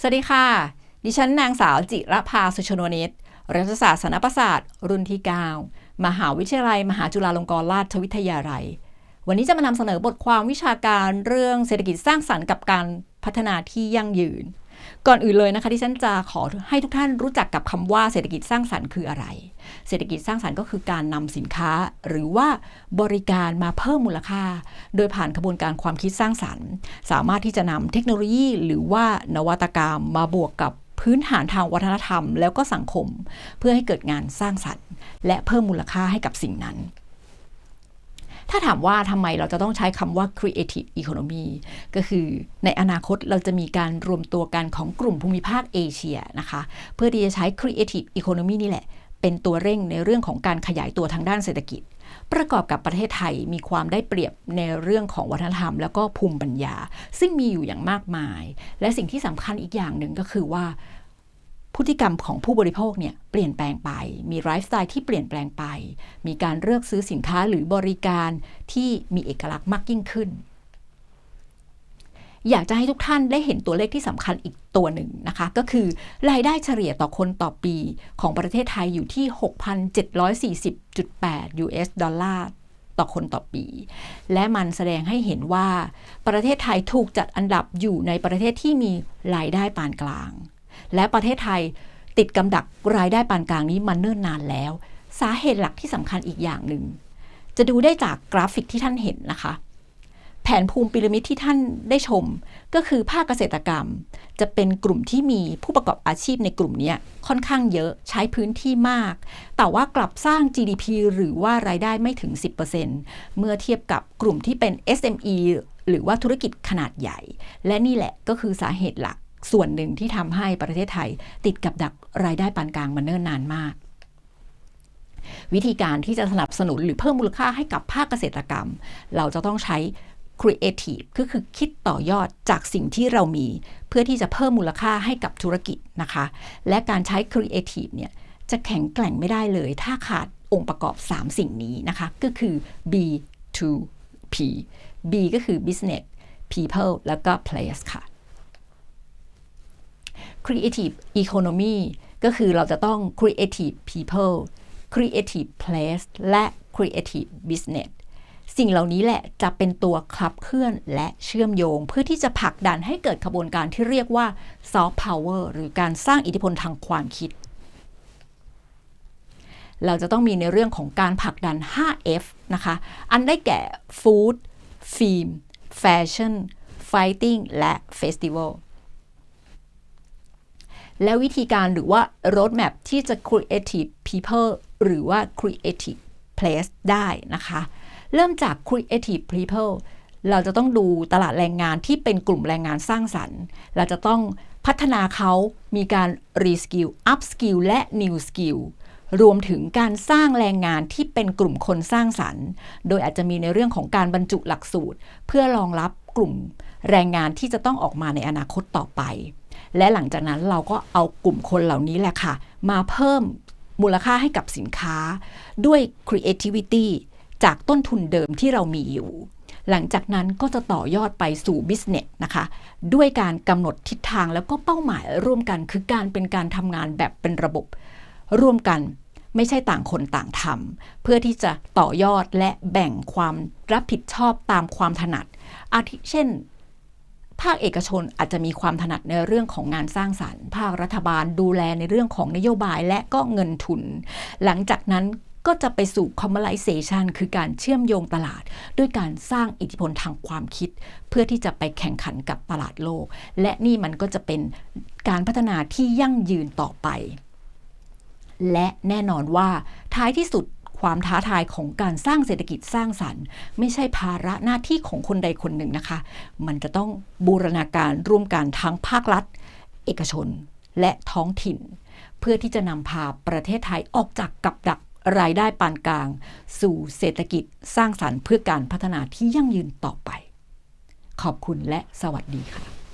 สวัสดีค่ะ ดิฉันนางสาวจิรภาสุชนนิตรัฐศาสตร์สนประศาสตร์รุ่นที่ 9 มหาวิทยาลัย มหาจุฬาลงกรณราชวิทยาลัย วันนี้จะมานำเสนอบทความวิชาการเรื่องเศรษฐกิจสร้างสรรค์กับการพัฒนาที่ยั่งยืน ก่อนอื่นเลยนะคะที่ฉันจะขอให้ทุกท่านรู้จักกับคำว่าเศรษฐกิจสร้างสรรค์คืออะไร เศรษฐกิจสร้างสรรค์ก็คือการนำสินค้าหรือว่าบริการมาเพิ่มมูลค่า โดยผ่านกระบวนการความคิดสร้างสรรค์ สามารถที่จะนำเทคโนโลยีหรือว่านวัตกรรมมาบวกกับพื้นฐานทางวัฒนธรรม แล้วก็สังคม เพื่อให้เกิดงานสร้างสรรค์ และเพิ่มมูลค่าให้กับสิ่งนั้น ถ้าถามว่าทำไมเราจะต้องใช้คำว่า creative economy ก็คือในอนาคตเราจะมีการรวมตัวกันของกลุ่มภูมิภาคเอเชียนะคะ เพื่อที่จะใช้ creative economy นี่แหละ เป็นตัวเร่งในเรื่องของการขยายตัวทางด้านเศรษฐกิจ ประกอบกับประเทศไทยมีความได้เปรียบในเรื่องของวัฒนธรรม แล้วก็ภูมิปัญญา ซึ่งมีอยู่อย่างมากมาย และสิ่งที่สำคัญอีกอย่างหนึ่งก็คือว่า พฤติกรรมของผู้บริโภคเนี่ยเปลี่ยนแปลงไป มีไลฟ์สไตล์ที่เปลี่ยนแปลงไป มีการเลือกซื้อสินค้าหรือบริการที่มีเอกลักษณ์มากยิ่งขึ้น อยากจะให้ทุกท่านได้เห็นตัวเลขที่สำคัญอีกตัวหนึ่งนะคะ ก็คือรายได้เฉลี่ยต่อคนต่อปีของประเทศไทยอยู่ที่ 6,740.8 US ดอลลาร์ต่อคนต่อปี และมันแสดงให้เห็นว่าประเทศไทยถูกจัดอันดับอยู่ในประเทศที่มีรายได้ปานกลาง และประเทศไทยติดกำดักรายได้ปานกลางนี้มาเนิ่นนานแล้ว สาเหตุหลักที่สำคัญอีกอย่างหนึ่ง จะดูได้จากกราฟิกที่ท่านเห็นนะคะ แผนภูมิพีระมิดที่ท่านได้ชม ก็คือภาคเกษตรกรรม จะเป็นกลุ่มที่มีผู้ประกอบอาชีพในกลุ่มนี้ค่อนข้างเยอะใช้พื้นที่มาก แต่ว่ากลับสร้าง GDP หรือว่ารายได้ไม่ถึง 10%เมื่อเทียบกับกลุ่มที่เป็น SME หรือว่าธุรกิจขนาดใหญ่ และนี่แหละก็คือสาเหตุหลัก ส่วนหนึ่งที่ทำให้ประเทศไทย ติดกับดักรายได้ปานกลางมาเนิ่นนานมาก วิธีการที่จะสนับสนุนหรือเพิ่มมูลค่าให้กับภาคเกษตรกรรม เราจะต้องใช้ creative ก็คือคิดต่อยอดจากสิ่งที่เรามี เพื่อที่จะเพิ่มมูลค่าให้กับธุรกิจนะคะ และการใช้ creative เนี่ยจะแข็งแกร่งไม่ได้เลย ถ้าขาดองค์ประกอบ 3 สิ่งนี้นะคะ ก็คือ B to P B ก็คือ business people แล้วก็ place ค่ะ creative economy ก็คือเราจะต้อง creative people creative place และ creative business สิ่งเหล่านี้แหละจะเป็นตัวขับเคลื่อนและเชื่อมโยง เพื่อที่จะผลักดันให้เกิดขบวนการที่เรียกว่า soft power หรือการสร้างอิทธิพลทางความคิด เราจะต้องมีในเรื่องของการผลักดัน 5F นะคะ อันได้แก่ food film fashion fighting และ festival และวิธีการหรือว่า roadmap ที่จะ creative people หรือว่า creative place ได้นะคะ เริ่มจาก creative people เราจะต้องดูตลาดแรงงานที่เป็นกลุ่มแรงงานสร้างสรรค์ เราจะต้องพัฒนาเขามีการ reskill upskill และ new skill รวมถึงการสร้างแรงงานที่เป็นกลุ่มคนสร้างสรรค์ โดยอาจจะมีในเรื่องของการบรรจุหลักสูตร เพื่อรองรับกลุ่มแรงงานที่จะต้องออกมาในอนาคตต่อไป และหลังจากนั้นเราก็เอากลุ่มคนเหล่านี้แหละค่ะ มาเพิ่มมูลค่าให้กับสินค้า ด้วย creativity จากต้นทุนเดิมที่เรามีอยู่ หลังจากนั้นก็จะต่อยอดไปสู่ business นะคะ ด้วยการกำหนดทิศทางแล้วก็เป้าหมายร่วมกันคือการเป็นการทำงานแบบเป็นระบบร่วมกันไม่ใช่ต่างคนต่างทำเพื่อที่จะต่อยอดและแบ่งความรับผิดชอบตามความถนัด อาทิเช่น ภาคเอกชนอาจจะมีความถนัดในเรื่องของงานสร้างสารรค์ ภาครัฐบาลดูแลในเรื่องของนโยบายและก็เงินทุน หลังจากนั้นก็จะไปสู่ commercialization คือการเชื่อมโยงตลาด ด้วยการสร้างอิทธิพลทางความคิด เพื่อที่จะไปแข่งขันกับตลาดโลก และนี่มันก็จะเป็นการพัฒนาที่ยั่งยืนต่อไป และแน่นอนว่าท้ายที่สุด ความท้าทายของการสร้างเศรษฐกิจสร้างสรรค์ ไม่ใช่ภาระหน้าที่ของคนใดคนหนึ่งนะคะ มันจะต้องบูรณาการร่วมกันทั้งภาครัฐ เอกชนและท้องถิ่น เพื่อที่จะนำพาประเทศไทยออกจากกับดักรายได้ปานกลาง สู่เศรษฐกิจสร้างสรรค์เพื่อการพัฒนาที่ยั่งยืนต่อไป ขอบคุณและสวัสดีค่ะ